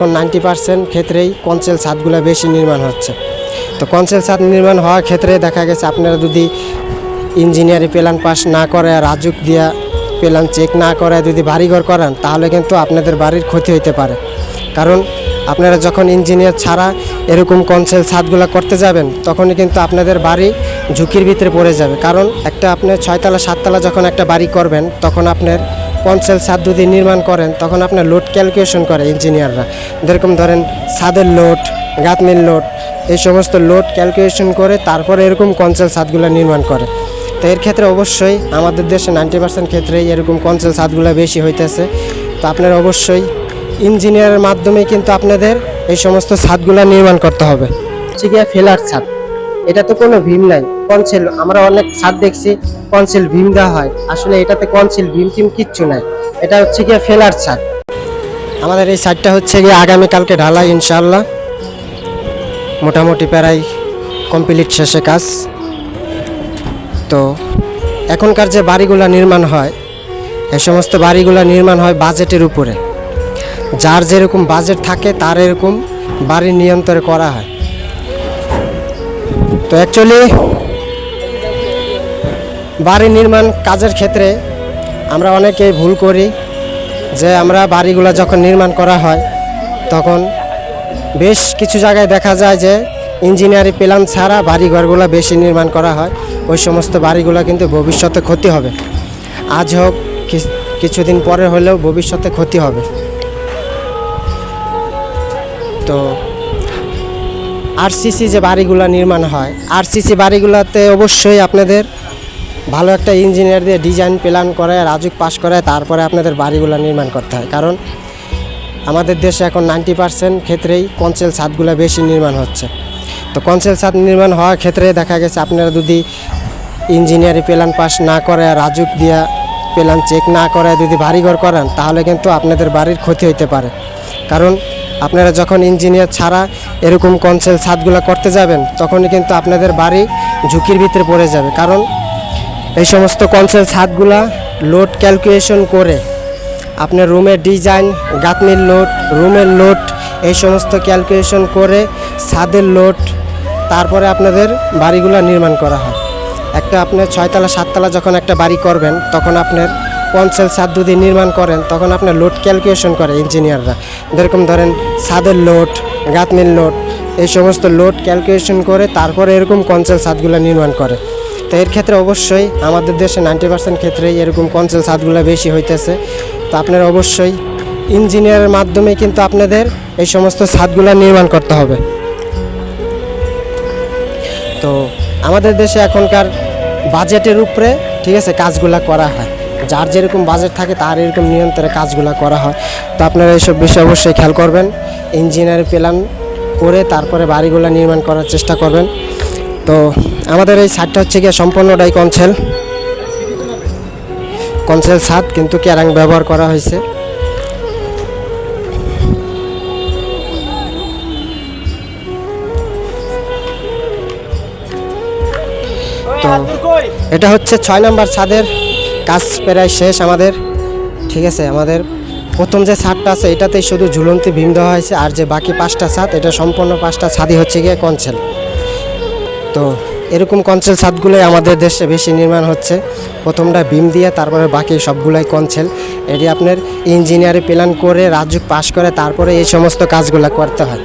Ninety percent ক্ষেত্রেই কনসেল ছাদগুলো বেশি নির্মাণ হচ্ছে। তো কনসেল ছাদ নির্মাণ হওয়ার ক্ষেত্রে দেখা গেছে আপনারা যদি ইঞ্জিনিয়ারিং প্ল্যান পাস না করে, রাজুক দিয়া প্ল্যান চেক না করে, যদি বাড়িঘর করান, তাহলে কিন্তু আপনাদের বাড়ির ক্ষতি হতে পারে। কারণ আপনারা যখন ইঞ্জিনিয়ার ছাড়া এরকম কনসেল ছাদগুলো করতে যাবেন, তখনই কিন্তু আপনাদের বাড়ি ঝুঁকির ভিতরে পড়ে যাবে। কারণ একটা আপনি ছয়তলা, সাততলা যখন একটা বাড়ি করবেন, তখন আপনার কনসেল ছাদ যদি নির্মাণ করেন, তখন আপনার লোড ক্যালকুলেশন করে ইঞ্জিনিয়াররা যেরকম ধরেন, ছাদের লোড গাঁথনির লোড এই সমস্ত লোড ক্যালকুলেশন করে তারপরে এরকম কনসেল ছাদগুলো নির্মাণ করে। তো এর ক্ষেত্রে অবশ্যই আমাদের দেশে নাইনটি পার্সেন্ট ক্ষেত্রেই এরকম কনসেল ছাদগুলো বেশি হইতেছে। তো আপনারা অবশ্যই ইঞ্জিনিয়ারের মাধ্যমে কিন্তু আপনাদের এই সমস্ত ছাদগুলো নির্মাণ করতে হবে। হচ্ছে ফেলার ছাদ। এটা তো কোনো ভীম নাই। কনসেল আমরা অনেক ছাদ দেখছি কনসেল ভীম দেওয়া হয়। আসলে এটাতে কনসেল ভীম টিম কিচ্ছু নাই। এটা হচ্ছে গিয়ে ফেলার ছাদ। আমাদের এই ছাদটা হচ্ছে গিয়ে আগামীকালকে ঢালাই ইনশাল্লাহ মোটামুটি প্রায় কমপ্লিট শেষে কাজ। তো এখনকার যে বাড়িগুলো নির্মাণ হয় এই সমস্ত বাড়িগুলো নির্মাণ হয় বাজেটের উপরে। যার যেরকম বাজেট থাকে, তার এরকম বাড়ি নিয়ন্ত্রণ করা হয়। তো অ্যাকচুয়ালি বাড়ি নির্মাণ কাজের ক্ষেত্রে আমরা অনেকেই ভুল করি যে আমরা বাড়িগুলো যখন নির্মাণ করা হয়, তখন বেশ কিছু জায়গায় দেখা যায় যে ইঞ্জিনিয়ারিং প্ল্যান ছাড়া বাড়িঘরগুলো বেশি নির্মাণ করা হয়। ওই সমস্ত বাড়িগুলো কিন্তু ভবিষ্যতে ক্ষতি হবে। আজ হোক কিছুদিন পরে হলেও ভবিষ্যতে ক্ষতি হবে। তো আরসিসি যে বাড়িগুলো নির্মাণ হয় আরসিসি বাড়িগুলোতে অবশ্যই আপনাদের ভালো একটা ইঞ্জিনিয়ার দিয়ে ডিজাইন প্ল্যান করে রাজুক পাস করে তারপরে আপনাদের বাড়িগুলো নির্মাণ করতে হয়। কারণ আমাদের দেশে এখন নাইনটি পার্সেন্ট ক্ষেত্রেই কনসেল ছাদগুলো বেশি নির্মাণ হচ্ছে। তো কনসেল ছাদ নির্মাণ হওয়ার ক্ষেত্রে দেখা গেছে আপনারা যদি ইঞ্জিনিয়ারিং প্ল্যান পাস না করে, রাজুক দিয়া প্ল্যান চেক না করে, যদি বাড়িঘর করান, তাহলে কিন্তু আপনাদের বাড়ির ক্ষতি হতে পারে। কারণ আপনারা যখন ইঞ্জিনিয়ার ছাড়া এরকম কনসেল ছাদগুলো করতে যাবেন, তখনই কিন্তু আপনাদের বাড়ি ঝুঁকির ভিতরে পড়ে যাবে। কারণ এই সমস্ত কনসেল ছাদগুলা লোড ক্যালকুলেশন করে আপনার রুমের ডিজাইন, গাঁথনির লোড, রুমের লোড, এই সমস্ত ক্যালকুলেশন করে ছাদের লোড, তারপরে আপনাদের বাড়িগুলো নির্মাণ করা হয়। একটা আপনার ছয়তলা, সাততলা যখন একটা বাড়ি করবেন, তখন আপনার কনসেল ছাদ যদি নির্মাণ করেন, তখন আপনার লোড ক্যালকুলেশন করে ইঞ্জিনিয়াররা যেরকম ধরেন, ছাদের লোড গাঁথনির লোড এই সমস্ত লোড ক্যালকুলেশন করে তারপরে এরকম কনসেল ছাদগুলো নির্মাণ করে। তো এর ক্ষেত্রে অবশ্যই আমাদের দেশে নাইনটি পার্সেন্ট ক্ষেত্রেই এরকম কনসেল ছাদগুলো বেশি হইতেছে। তো আপনারা অবশ্যই ইঞ্জিনিয়ারের মাধ্যমে কিন্তু আপনাদের এই সমস্ত ছাদগুলো নির্মাণ করতে হবে। তো আমাদের দেশে এখনকার বাজেটের উপরে, ঠিক আছে, কাজগুলা করা হয়। যার যেরকম বাজেট থাকে, তার এরকম নিয়ন্ত্রণে কাজগুলো করা হয়। তো আপনারা এইসব বিষয়ে অবশ্যই খেয়াল করবেন। ইঞ্জিনিয়ার প্ল্যান করে তারপরে বাড়িগুলো নির্মাণ করার চেষ্টা করবেন। তো আমাদের এই ছাদটা হচ্ছে গিয়ে সম্পূর্ণটাই কনসেল। কনসেল ছাদ কিন্তু ক্যারাং ব্যবহার করা হয়েছে। তো এটা হচ্ছে ছয় নম্বর ছাদের কাজ প্রায় শেষ আমাদের। ঠিক আছে, আমাদের প্রথম যে ছাদটা আছে, এটাতেই শুধু ঝুলন্তি ভীম দেওয়া হয়েছে, আর যে বাকি পাঁচটা ছাদ, এটা সম্পূর্ণ পাঁচটা ছাদই হচ্ছে গিয়ে কনসেল তো এরকম কনসেল ছাদগুলোই আমাদের দেশে বেশি নির্মাণ হচ্ছে। প্রথমটা ভীম দিয়ে, তারপরে বাকি সবগুলাই কনসেল এটি আপনার ইঞ্জিনিয়ারিং প্ল্যান করে, রাজুক পাস করে, তারপরে এই সমস্ত কাজগুলো করতে হয়।